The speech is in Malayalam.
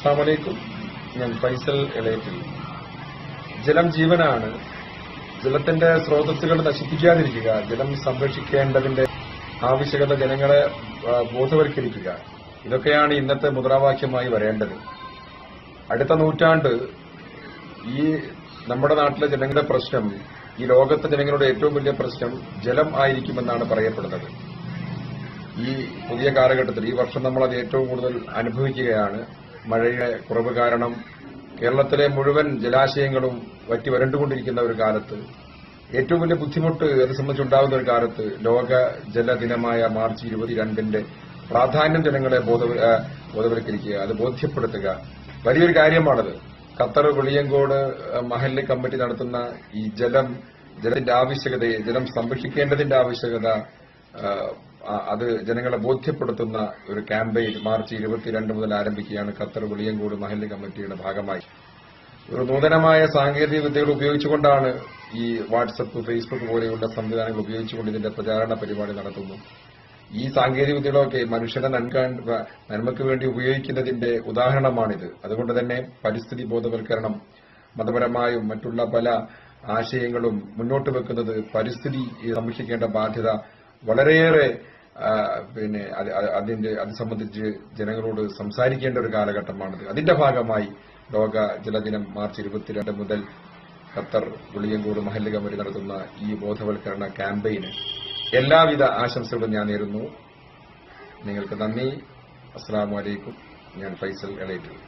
അസ്സാമലൈക്കും ഞാൻ ഫൈസൽ എളയത്തിൽ ജലം ജീവനാണ്. ജലത്തിന്റെ സ്രോതസ്സുകൾ നശിപ്പിക്കാതിരിക്കുക ജലം സംരക്ഷിക്കേണ്ടതിന്റെ ആവശ്യകത ജനങ്ങളെ ബോധവൽക്കരിക്കുക. ഇതൊക്കെയാണ് ഇന്നത്തെ മുദ്രാവാക്യമായി വരേണ്ടത്. അടുത്ത നൂറ്റാണ്ട് ഈ നമ്മുടെ നാട്ടിലെ ജനങ്ങളുടെ പ്രശ്നം ഈ ലോകത്തെ ജനങ്ങളുടെ ഏറ്റവും വലിയ പ്രശ്നം ജലം ആയിരിക്കുമെന്നാണ് പറയപ്പെടുന്നത്. ഈ പുതിയ കാലഘട്ടത്തിൽ ഈ വർഷം നമ്മൾ അത് ഏറ്റവും കൂടുതൽ അനുഭവിക്കുകയാണ്. മഴയുടെ കുറവ് കാരണം കേരളത്തിലെ മുഴുവൻ ജലാശയങ്ങളും വറ്റി വരണ്ടുകൊണ്ടിരിക്കുന്ന ഒരു കാലത്ത് ഏറ്റവും വലിയ ബുദ്ധിമുട്ട് അത് സംബന്ധിച്ചുണ്ടാകുന്ന ഒരു കാലത്ത് ലോക ജലദിനമായ മാർച്ച് ഇരുപത്തിരണ്ടിന്റെ പ്രാധാന്യം ജനങ്ങളെ ബോധ ബോധവൽക്കരിക്കുക അത് ബോധ്യപ്പെടുത്തുക. വലിയൊരു കാര്യമാണത്. ഖത്തർ വെളിയങ്കോട് മഹൽ കമ്മിറ്റി നടത്തുന്ന ഈ ജലം ജലത്തിന്റെ ആവശ്യകതയെ ജലം സംരക്ഷിക്കേണ്ടതിന്റെ ആവശ്യകത അത് ജനങ്ങളെ ബോധ്യപ്പെടുത്തുന്ന ഒരു ക്യാമ്പയിൻ മാർച്ച് ഇരുപത്തിരണ്ട് മുതൽ ആരംഭിക്കുകയാണ് ഖത്തർ വെളിയങ്കോട് മഹല്ല് കമ്മിറ്റിയുടെ ഭാഗമായി. ഒരു നൂതനമായ സാങ്കേതിക വിദ്യകൾ ഉപയോഗിച്ചുകൊണ്ടാണ് ഈ വാട്സപ്പ് ഫേസ്ബുക്ക് പോലെയുള്ള സംവിധാനങ്ങൾ ഉപയോഗിച്ചുകൊണ്ട് ഇതിന്റെ പ്രചാരണ പരിപാടി നടത്തുന്നു. ഈ സാങ്കേതിക വിദ്യകളൊക്കെ മനുഷ്യനെ നൻകാൻ നന്മയ്ക്ക് വേണ്ടി ഉപയോഗിക്കുന്നതിന്റെ ഉദാഹരണമാണിത്. അതുകൊണ്ട് തന്നെ പരിസ്ഥിതി ബോധവൽക്കരണം മതപരമായും മറ്റുള്ള പല ആശയങ്ങളും മുന്നോട്ട് വെക്കുന്നത് പരിസ്ഥിതി സംരക്ഷിക്കേണ്ട ബാധ്യത വളരെയേറെ പിന്നെ അത് അത് അതിന്റെ അത് സംബന്ധിച്ച് ജനങ്ങളോട് സംസാരിക്കേണ്ട ഒരു കാലഘട്ടമാണിത്. അതിന്റെ ഭാഗമായി ലോക ജലദിനം മാർച്ച് ഇരുപത്തിരണ്ട് മുതൽ ഖത്തർ വെളിയങ്കോട് മഹല്ല് നടത്തുന്ന ഈ ബോധവൽക്കരണ ക്യാമ്പയിന് എല്ലാവിധ ആശംസകളും ഞാൻ നേരുന്നു. നിങ്ങൾക്ക് നന്ദി. അസ്സാം വലൈക്കും ഞാൻ ഫൈസൽ എളേറ്റൂർ.